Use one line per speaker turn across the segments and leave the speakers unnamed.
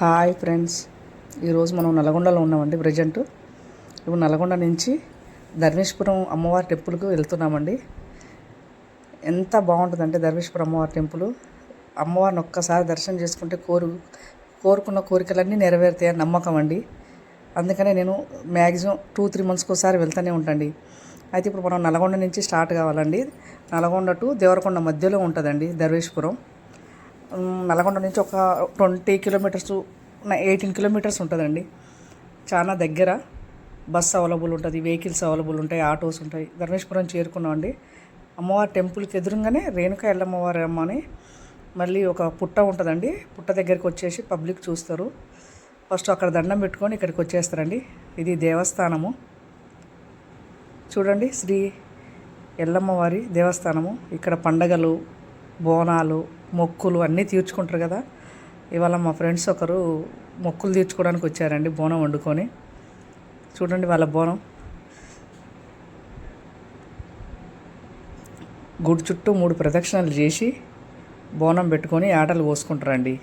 Hi friends. ఈరోజు మనం నల్గొండలో ఉన్నామండి ప్రజెంట్. ఇప్పుడు నల్గొండ నుంచి ధర్మేశ్వరం అమ్మవారి టెంపుల్కి వెళ్తున్నామండి. ఎంత బాగుంటుందంటే ధర్మేశ్వరం అమ్మవారి టెంపుల్. అమ్మవారిని ఒక్కసారి దర్శనం చేసుకుంటే కోరు కోరుకున్న కోరికలన్నీ నెరవేరుతాయని నమ్మకం అండి. అందుకనే నేను మ్యాక్సిమం టూ త్రీ మంత్స్కి ఒకసారి వెళ్తూనే ఉంటాండి. అయితే ఇప్పుడు మనం నల్గొండ నుంచి స్టార్ట్ కావాలండి. నల్గొండ టు దేవరకొండ మధ్యలో ఉంటుందండి ధర్మేశ్వరం. నల్గొండ నుంచి ఒక ట్వంటీ కిలోమీటర్స్ ఎయిటీన్ కిలోమీటర్స్ ఉంటుందండి. చాలా దగ్గర బస్ అవైలబుల్ ఉంటుంది వెహికల్స్ అవైలబుల్ ఉంటాయి ఆటోస్ ఉంటాయి. ధర్మేశ్వరం చేరుకున్నామండి అమ్మవారి టెంపుల్కి ఎదురుగానే రేణుక ఎల్లమ్మవారి అమ్మ అని మళ్ళీ ఒక పుట్ట ఉంటుందండి. పుట్ట దగ్గరికి వచ్చేసి పబ్లిక్ చూస్తారు. ఫస్ట్ అక్కడ దండం పెట్టుకొని ఇక్కడికి వచ్చేస్తారండి. ఇది దేవస్థానము. చూడండి శ్రీ ఎల్లమ్మవారి దేవస్థానము. ఇక్కడ పండగలు బోనాలు మొక్కులు అన్నీ తీర్చుకుంటారు కదా. ఇవాళ మా ఫ్రెండ్స్ ఒకరు మొక్కులు తీర్చుకోవడానికి వచ్చారండి బోనం వండుకొని. చూడండి వాళ్ళ బోనం. గుడి చుట్టూ మూడు ప్రదక్షిణలు చేసి బోనం పెట్టుకొని ఆటలు పోసుకుంటారండి.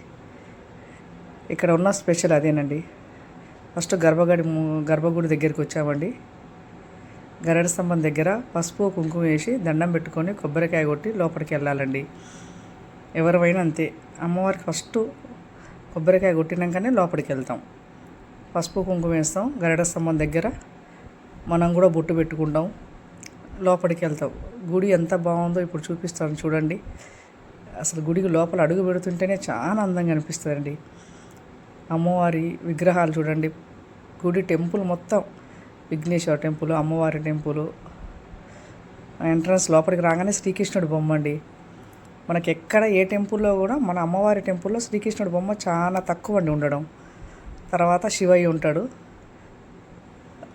ఇక్కడ ఉన్న స్పెషల్ అదేనండి. ఫస్ట్ గర్భగడి గర్భగుడి దగ్గరికి వచ్చామండి. గరడ స్తంభం దగ్గర పసుపు కుంకుమ వేసి దండం పెట్టుకొని కొబ్బరికాయ కొట్టి లోపలికి వెళ్ళాలండి. ఎవరివైనా అంతే. అమ్మవారికి ఫస్ట్ కొబ్బరికాయ కొట్టినాకనే లోపలికి వెళ్తాం. పసుపు కుంకుమ వేస్తాం గరడ స్తంభం దగ్గర. మనం కూడా బొట్టు పెట్టుకుంటాం. లోపలికి వెళ్తాం. గుడి ఎంత బాగుందో ఇప్పుడు చూపిస్తాను చూడండి. అసలు గుడికి లోపల అడుగు పెడుతుంటేనే చాలా అందంగా అనిపిస్తుందండి. అమ్మవారి విగ్రహాలు చూడండి. గుడి టెంపుల్ మొత్తం. విఘ్నేశ్వర టెంపుల్ అమ్మవారి టెంపుల్. ఎంట్రన్స్ లోపలికి రాగానే శ్రీకృష్ణుడి బొమ్మ అండి మనకి ఎక్కడ ఏ టెంపుల్లో కూడా మన అమ్మవారి టెంపుల్లో శ్రీకృష్ణుడి బొమ్మ చాలా తక్కువ అండి ఉండడం. తర్వాత శివయ్య ఉంటాడు.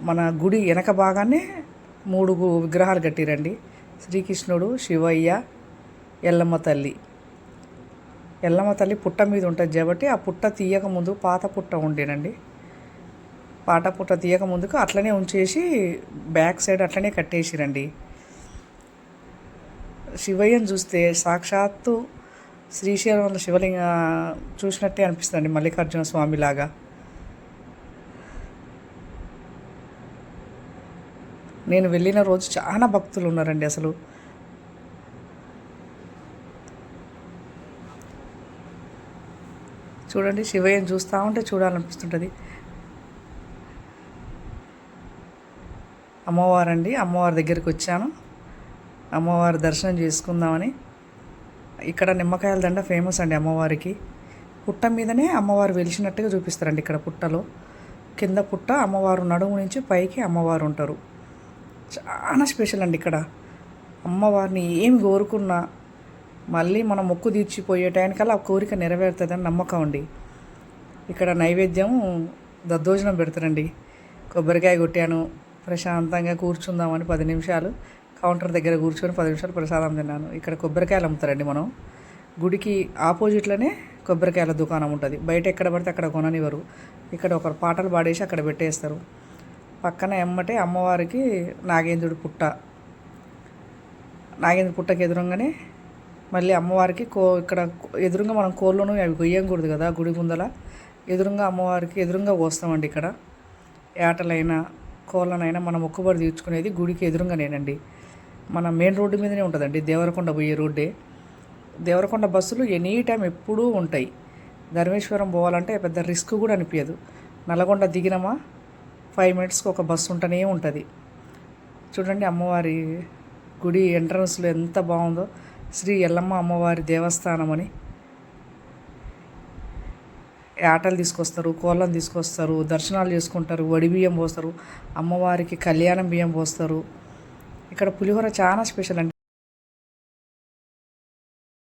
మన గుడి వెనక భాగానే మూడు విగ్రహాలు కట్టిరండి. శ్రీకృష్ణుడు శివయ్య ఎల్లమ్మ తల్లి. ఎల్లమ్మ తల్లి పుట్ట మీద ఉంటుంది కాబట్టి ఆ పుట్ట తీయక ముందు పాత పుట్ట ఉండేనండి. పాట పుట్ట తీయక ముందుకు అట్లనే ఉంచేసి బ్యాక్ సైడ్ అట్లనే కట్టేసిరండి. శివయ్యను చూస్తే సాక్షాత్తు శ్రీశైలంలో శివలింగ చూసినట్టే అనిపిస్తుంది మల్లికార్జున స్వామి లాగా. నేను వెళ్ళిన రోజు చాలా భక్తులు ఉన్నారండి అసలు. చూడండి శివయ్యను చూస్తూ ఉంటే చూడాలనిపిస్తుంటుంది. అమ్మవారండి అమ్మవారి దగ్గరికి వచ్చాను. అమ్మవారి దర్శనం చేసుకుందామని. ఇక్కడ నిమ్మకాయల దండ ఫేమస్ అండి అమ్మవారికి. పుట్ట మీదనే అమ్మవారు వెలిసినట్టుగా చూపిస్తారండి ఇక్కడ పుట్టలో. కింద పుట్ట అమ్మవారు నడుము నుంచి పైకి అమ్మవారు ఉంటారు. చాలా స్పెషల్ అండి ఇక్కడ. అమ్మవారిని ఏం కోరుకున్నా మళ్ళీ మనం మొక్కు తీర్చిపోయే టైంకల్లా ఆ కోరిక నెరవేరుతుందని నమ్మకం అండి. ఇక్కడ నైవేద్యం దద్దోజనం పెడతారండి. కొబ్బరికాయ కొట్టాను ప్రశాంతంగా కూర్చుందామని పది నిమిషాలు. కౌంటర్ దగ్గర కూర్చొని పది నిమిషాలు ప్రసాదం తిన్నాను. ఇక్కడ కొబ్బరికాయలు అమ్ముతారండి మనం. గుడికి ఆపోజిట్లోనే కొబ్బరికాయల దుకాణం ఉంటుంది. బయట ఎక్కడ పడితే అక్కడ కొననివ్వరు. ఇక్కడ ఒకరు పాటలు పాడేసి అక్కడ పెట్టేస్తారు. పక్కన ఎమ్మటే అమ్మవారికి నాగేంద్రుడి పుట్ట. నాగేంద్ర పుట్టకి ఎదురుగానే మళ్ళీ అమ్మవారికి కో ఇక్కడ ఎదురుగా మనం కోళ్ళను అవి కొయ్యకూడదు కదా గుడి ముందల. ఎదురుగా అమ్మవారికి ఎదురుగా పోస్తామండి ఇక్కడ. ఏటలైనా కోళ్ళనైనా మనం మొక్కుబడి తీర్చుకునేది గుడికి ఎదురుగానేనండి. మన మెయిన్ రోడ్డు మీదనే ఉంటుందండి దేవరకొండ పోయే రోడ్డే. దేవరకొండ బస్సులు ఎనీ టైం ఎప్పుడూ ఉంటాయి. ధర్మేశ్వరం పోవాలంటే పెద్ద రిస్క్ కూడా అనిపించదు నల్గొండ దిగినమా ఫైవ్ మినిట్స్కి ఒక బస్సు ఉంటూనే ఉంటుంది. చూడండి అమ్మవారి గుడి ఎంట్రన్స్లో ఎంత బాగుందో శ్రీ ఎల్లమ్మ అమ్మవారి దేవస్థానం అని ఆటలు తీసుకొస్తారు కోళ్ళను తీసుకొస్తారు దర్శనాలు చేసుకుంటారు వడి బియ్యం పోస్తారు అమ్మవారికి కళ్యాణం బియ్యం పోస్తారు. ఇక్కడ పులిహోర చాలా స్పెషల్ అండి.